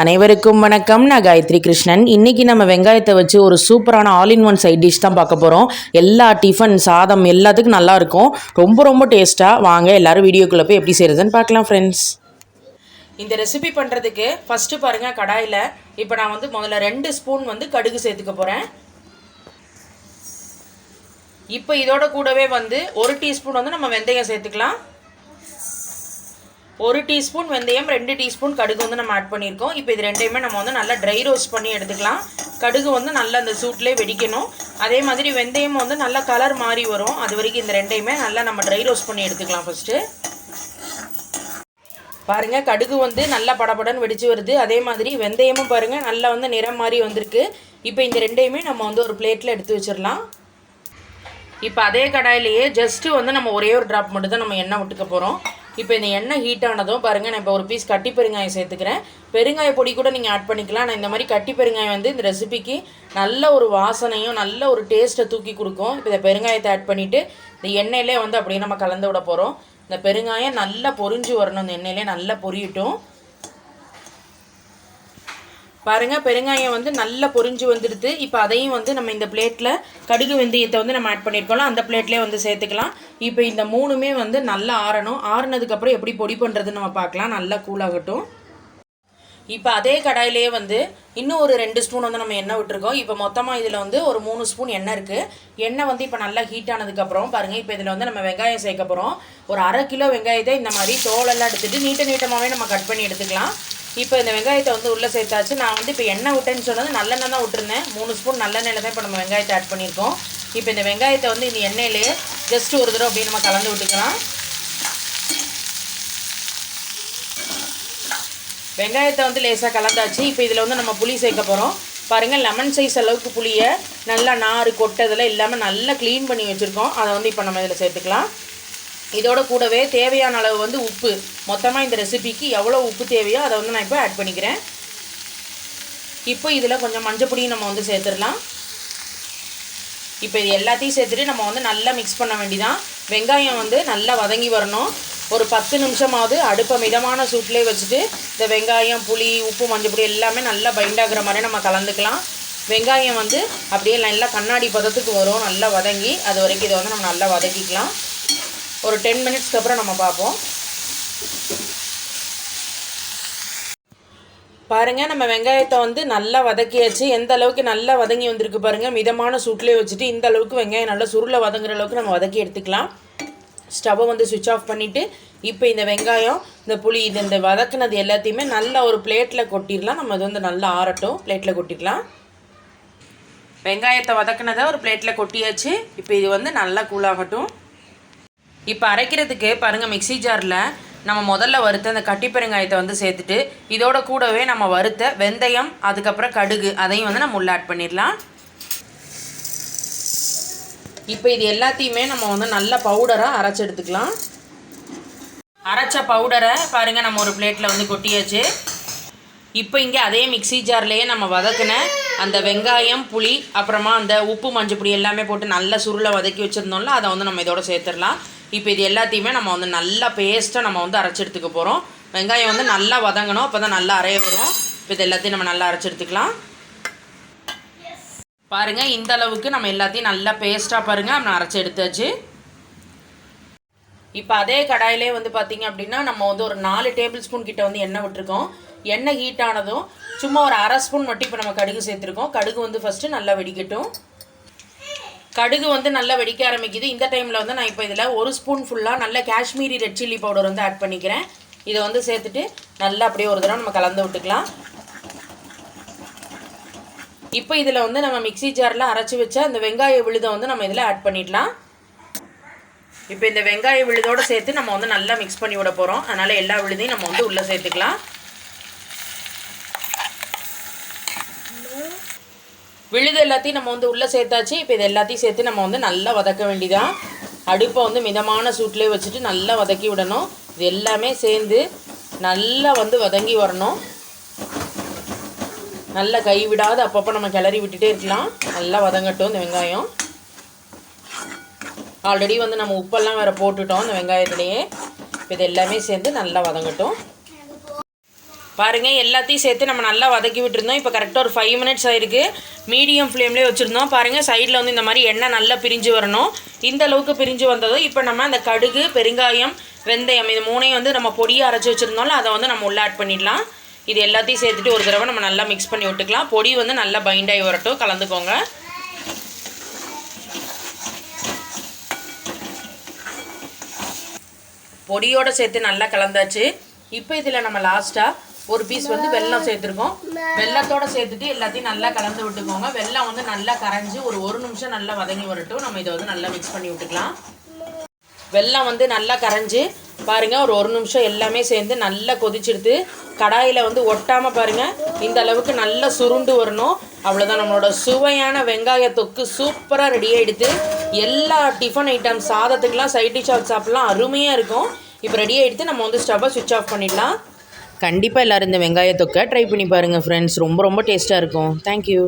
அனைவருக்கும் வணக்கம். நான் காயத்ரி கிருஷ்ணன். இன்றைக்கி நம்ம வெங்காயத்தை வச்சு ஒரு சூப்பரான all in one side dish தான் பார்க்க போகிறோம் எல்லா டிஃபன் சாதம் எல்லாத்துக்கும் நல்லாயிருக்கும் ரொம்ப ரொம்ப டேஸ்ட்டாக வாங்க எல்லாரும் வீடியோக்குள்ளே போய் எப்படி செய்கிறதுன்னு பார்க்கலாம் ஃப்ரெண்ட்ஸ் இந்த ரெசிபி பண்ணுறதுக்கு ஃபஸ்ட்டு பாருங்கள் கடாயில். இப்போ நான் வந்து முதல்ல ரெண்டு ஸ்பூன் வந்து கடுகு சேர்த்துக்க போகிறேன் இப்போ இதோட கூடவே வந்து ஒரு டீஸ்பூன் வந்து நம்ம வெந்தயம் சேர்த்துக்கலாம். ஒரு டீஸ்பூன் வெந்தயம் ரெண்டு டீஸ்பூன் கடுகு வந்து நம்ம ஆட் பண்ணியிருக்கோம். இப்போ இது ரெண்டையுமே நம்ம வந்து நல்லா ட்ரை ரோஸ்ட் பண்ணி எடுத்துக்கலாம். கடுகு வந்து நல்லா அந்த சூட்லேயே வெடிக்கணும். அதே மாதிரி வெந்தயம் வந்து நல்லா கலர் மாறி வரும். அது வரைக்கும் இந்த ரெண்டையுமே நல்லா நம்ம ட்ரை ரோஸ்ட் பண்ணி எடுத்துக்கலாம் ஃபஸ்ட்டு பாருங்கள் கடுகு வந்து நல்லா படபடன்னு வெடிச்சு வருது. அதே மாதிரி வெந்தயமும் பாருங்கள் நல்லா வந்து நிறம் மாறி வந்திருக்கு. இப்போ இந்த ரெண்டையுமே நம்ம வந்து ஒரு பிளேட்டில் எடுத்து வச்சிடலாம். இப்போ அதே கடாயிலேயே ஜஸ்ட்டு வந்து நம்ம ஒரே ஒரு ட்ராப் மட்டும் தான் நம்ம எண்ணெய் விட்டுக்க போகிறோம் இப்போ இந்த எண்ணெய் ஹீட் ஆனதும் பாருங்கள் நான் இப்போ ஒரு பீஸ் கட்டி பெருங்காயம் சேர்த்துக்கிறேன். பெருங்காய பொடி கூட நீங்கள் ஆட் பண்ணிக்கலாம். நான் இந்த மாதிரி கட்டி பெருங்காயம் வந்து இந்த ரெசிபிக்கு நல்ல ஒரு வாசனையும் நல்ல ஒரு டேஸ்ட்டை தூக்கி கொடுக்கும். இப்போ இந்த பெருங்காயத்தை ஆட் பண்ணிவிட்டு இந்த எண்ணெயிலே வந்து அப்படியே நம்ம கலந்து விட போகிறோம் இந்த பெருங்காயம் நல்லா பொரிஞ்சு வரணும். இந்த எண்ணெயிலே நல்லா பொரியட்டும். பாருங்கள் பெருங்காயம் வந்து நல்லா பொரிஞ்சு வந்துடுது. இப்போ அதையும் வந்து நம்ம இந்த பிளேட்டில் கடுகு வெந்தயத்தை வந்து நம்ம ஆட் பண்ணியிருக்கோம்ல அந்த பிளேட்லேயே வந்து சேர்த்துக்கலாம். இப்போ இந்த மூணுமே வந்து நல்லா ஆறணும். ஆறுனதுக்கப்புறம் எப்படி பொடி பண்ணுறதுன்னு நம்ம பார்க்கலாம். நல்லா கூலாகட்டும் இப்போ அதே கடாயிலேயே வந்து இன்னும் ஒரு ரெண்டு ஸ்பூன் வந்து நம்ம எண்ணெய் விட்டுருக்கோம். இப்போ மொத்தமாக இதில் வந்து ஒரு மூணு ஸ்பூன் எண்ணெய் இருக்குது எண்ணெய் வந்து இப்போ நல்லா ஹீட் ஆனதுக்கப்புறம் பாருங்கள் இப்போ இதில் வந்து நம்ம வெங்காயம் சேர்க்க போகிறோம் ஒரு அரை கிலோ வெங்காயத்தை இந்த மாதிரி தோலெல்லாம் எடுத்துகிட்டு நீட்ட நீட்டமாகவே நம்ம கட் பண்ணி எடுத்துக்கலாம். இப்போ இந்த வெங்காயத்தை வந்து உள்ளே சேர்த்தாச்சு. நான் வந்து இப்போ எண்ணெய் விட்டேன்னு சொன்னது நல்லெண்ணெய் தான் விட்டுருந்தேன். மூணு ஸ்பூன் நல்லெண்ணெயில் தான் இப்போ நம்ம வெங்காயத்தை ஆட் பண்ணியிருக்கோம். இப்போ இந்த வெங்காயத்தை வந்து இந்த எண்ணெயிலே ஜஸ்ட் ஒரு தடவை அப்படியே நம்ம கலந்து விட்டுக்கலாம். வெங்காயத்தை வந்து லேசாக கலந்தாச்சு. இப்போ இதில் வந்து நம்ம புளி சேர்க்க போகிறோம் பாருங்கள் லெமன் சைஸ் அளவுக்கு புளியை நல்லா நார் கொட்டதெல்லாம் இல்லாமல் நல்லா க்ளீன் பண்ணி வச்சுருக்கோம். அதை வந்து இப்போ நம்ம இதில் சேர்த்துக்கலாம். இதோட கூடவே தேவையான அளவு வந்து உப்பு. மொத்தமாக இந்த ரெசிபிக்கு எவ்வளோ உப்பு தேவையோ அதை வந்து நான் இப்போ ஆட் பண்ணிக்கிறேன். இப்போ இதில் கொஞ்சம் மஞ்சப்பொடியும் நம்ம வந்து சேர்த்துடலாம். இப்போ இது எல்லாத்தையும் சேர்த்துட்டு நம்ம வந்து நல்லா மிக்ஸ் பண்ண வேண்டிதான். வெங்காயம் வந்து நல்லா வதங்கி வரணும். ஒரு பத்து நிமிஷமாவது அடுப்பை மிதமான சூட்லேயே வச்சுட்டு இந்த வெங்காயம் புளி உப்பு மஞ்சப்பொடி எல்லாமே நல்லா பைண்டாகிற மாதிரி நம்ம கலந்துக்கலாம். வெங்காயம் வந்து அப்படியே நல்லா கண்ணாடி பதத்துக்கு வரும் நல்லா வதங்கி அது வரைக்கும் இதை வந்து நம்ம நல்லா வதக்கிக்கலாம். ஒரு டென் மினிட்ஸ்க்கு அப்புறம் நம்ம பார்ப்போம். பாருங்கள் நம்ம வெங்காயத்தை வந்து நல்லா வதக்கியாச்சு. எந்த அளவுக்கு நல்லா வதங்கி வந்திருக்கு பாருங்கள் மிதமான சூட்லேயே வச்சுட்டு இந்த அளவுக்கு வெங்காயம் நல்லா சுருளை வதங்குற அளவுக்கு நம்ம வதக்கி எடுத்துக்கலாம். ஸ்டவ்வை வந்து சுவிட்ச் ஆஃப் பண்ணிவிட்டு இப்போ இந்த வெங்காயம் இந்த புளி இது இந்த வதக்குனது எல்லாத்தையுமே நல்லா ஒரு பிளேட்டில் கொட்டிடலாம். நம்ம இது வந்து நல்லா ஆறட்டும். பிளேட்டில் கொட்டிடலாம். வெங்காயத்தை வதக்குனதை ஒரு பிளேட்டில் கொட்டியாச்சு. இப்போ இது வந்து நல்லா கூலாகட்டும் இப்போ அரைக்கிறதுக்கு பாருங்கள் மிக்சி ஜாரில் நம்ம முதல்ல வறுத்த அந்த கட்டி பெருங்காயத்தை வந்து சேர்த்துட்டு இதோட கூடவே நம்ம வறுத்த வெந்தயம் அதுக்கப்புறம் கடுகு அதையும் வந்து நம்ம உள்ள ஆட் பண்ணிடலாம். இப்போ இது எல்லாத்தையுமே நம்ம வந்து நல்ல பவுடராக அரைச்சி எடுத்துக்கலாம். அரைச்ச பவுடரை பாருங்கள் நம்ம ஒரு பிளேட்டில் வந்து கொட்டியாச்சு. இப்போ இங்கே அதே மிக்சி ஜார்லேயே நம்ம வதக்கின அந்த வெங்காயம் புளி அப்புறமா அந்த உப்பு மஞ்சள் பொடி எல்லாமே போட்டு நல்லா சுருளை வதக்கி வச்சுருந்தோம்ல அதை வந்து நம்ம இதோட சேர்த்துடலாம். இப்போ இது எல்லாத்தையுமே நம்ம வந்து நல்லா பேஸ்ட்டாக நம்ம வந்து அரைச்சி எடுத்துக்க போகிறோம் வெங்காயம் வந்து நல்லா வதங்கணும் அப்போ தான் நல்லா அரைய வரும். இப்போ இது எல்லாத்தையும் நம்ம நல்லா அரைச்சி எடுத்துக்கலாம். பாருங்கள் இந்த அளவுக்கு நம்ம எல்லாத்தையும் நல்லா பேஸ்ட்டாக பாருங்கள் நம்ம அரைச்சி எடுத்தாச்சு. இப்போ அதே கடாயிலே வந்து பார்த்திங்க அப்படின்னா நம்ம வந்து ஒரு நாலு டேபிள் ஸ்பூன் கிட்ட வந்து எண்ணெய் விட்டுருக்கோம். எண்ணெய் ஹீட் ஆனதும் சும்மா ஒரு அரை ஸ்பூன் மட்டும் இப்போ நம்ம கடுகு சேர்த்துருக்கோம். கடுகு வந்து ஃபஸ்ட்டு நல்லா வெடிக்கட்டும். கடுகு வந்து நல்லா வெடிக்க ஆரம்பிக்குது. இந்த டைமில் வந்து நான் இப்போ இதில் ஒரு ஸ்பூன் ஃபுல்லாக நல்ல காஷ்மீரி ரெட் சில்லி பவுடர் வந்து ஆட் பண்ணிக்கிறேன். இதை வந்து சேர்த்துட்டு நல்லா அப்படியே ஒரு தடவை நம்ம கலந்து விட்டுக்கலாம். இப்போ இதில் வந்து நம்ம மிக்சி ஜாரில் அரைச்சி வச்ச அந்த வெங்காய விழுதை வந்து நம்ம இதில் ஆட் பண்ணிடலாம். இப்போ இந்த வெங்காய விழுதோடு சேர்த்து நம்ம வந்து நல்லா மிக்ஸ் பண்ணி விட போகிறோம் அதனால் எல்லா விழுதையும் நம்ம வந்து உள்ளே சேர்த்துக்கலாம். விழுது எல்லாத்தையும் நம்ம வந்து உள்ளே சேர்த்தாச்சு. இப்போ இது எல்லாத்தையும் சேர்த்து நம்ம வந்து நல்லா வதக்க வேண்டிதான் அடுப்பை வந்து மிதமான சூட்லேயே வச்சுட்டு நல்லா வதக்கி விடணும். இது எல்லாமே சேர்ந்து நல்லா வந்து வதங்கி வரணும். நல்லா கை விடாத அப்பப்போ நம்ம கிளறி விட்டுட்டே இருக்கலாம். நல்லா வதங்கட்டும் இந்த வெங்காயம். ஆல்ரெடி வந்து நம்ம உப்பெல்லாம் வேறு போட்டுட்டோம் இந்த வெங்காயத்துலேயே. இப்போ இது எல்லாமே சேர்ந்து நல்லா வதங்கட்டும். பாருங்கள் எல்லாத்தையும் சேர்த்து நம்ம நல்லா வதக்கி விட்டுருந்தோம். இப்போ கரெக்டாக ஒரு ஃபைவ் மினிட்ஸ் ஆயிருக்கு. மீடியம் ஃப்ளேம்லேயே வச்சுருந்தோம். பாருங்கள் சைடில் வந்து இந்த மாதிரி எண்ணெய் நல்லா பிரிஞ்சு வரணும். இந்த அளவுக்கு பிரிஞ்சு வந்ததும் இப்போ நம்ம அந்த கடுகு பெருங்காயம் வெந்தயம் இது மூணையும் வந்து நம்ம பொடியை அரைச்சி வச்சுருந்தோம்ல அதை வந்து நம்ம உள்ள ஆட் பண்ணிடலாம். இது எல்லாத்தையும் சேர்த்துட்டு ஒரு தடவை நம்ம நல்லா மிக்ஸ் பண்ணி விட்டுக்கலாம். பொடி வந்து நல்லா பைண்ட் ஆகி வரட்டும். கலந்துக்கோங்க. பொடியோட சேர்த்து நல்லா கலந்தாச்சு. இப்போ இதில் நம்ம லாஸ்ட்டாக ஒரு பீஸ் வந்து வெல்லம் சேர்த்துருக்கோம். வெல்லத்தோட சேர்த்துட்டு எல்லாத்தையும் நல்லா கலந்து விட்டுக்கோங்க. வெல்லம் வந்து நல்லா கரைஞ்சி ஒரு ஒரு நிமிஷம் நல்லா வதங்கி வரட்டும். நம்ம இதை வந்து நல்லா மிக்ஸ் பண்ணி விட்டுக்கலாம். வெல்லம் வந்து நல்லா கரைஞ்சி பாருங்கள் ஒரு ஒரு நிமிஷம் எல்லாமே சேர்ந்து நல்லா கொதிச்சிடுது. கடாயில் வந்து ஒட்டாமல் பாருங்கள் இந்த அளவுக்கு நல்லா சுருண்டு வரணும். அவ்வளோதான் நம்மளோட சுவையான வெங்காய தொக்கு சூப்பராக ரெடி ஆகிடுது எல்லா டிஃபன் ஐட்டம் சாதத்துக்கெலாம் சைட் டிஷ் ஆஃப் சாப்பிட்லாம் அருமையாக இருக்கும். இப்போ ரெடி ஆகிடுத்து நம்ம வந்து ஸ்டவ்வை சுவிட்ச் ஆஃப் பண்ணிடலாம். கண்டிப்பாக எல்லோரும் இந்த வெங்காய தொக்கை ட்ரை பண்ணி பாருங்கள் ஃப்ரெண்ட்ஸ் ரொம்ப ரொம்ப டேஸ்ட்டாக இருக்கும். தேங்க்யூ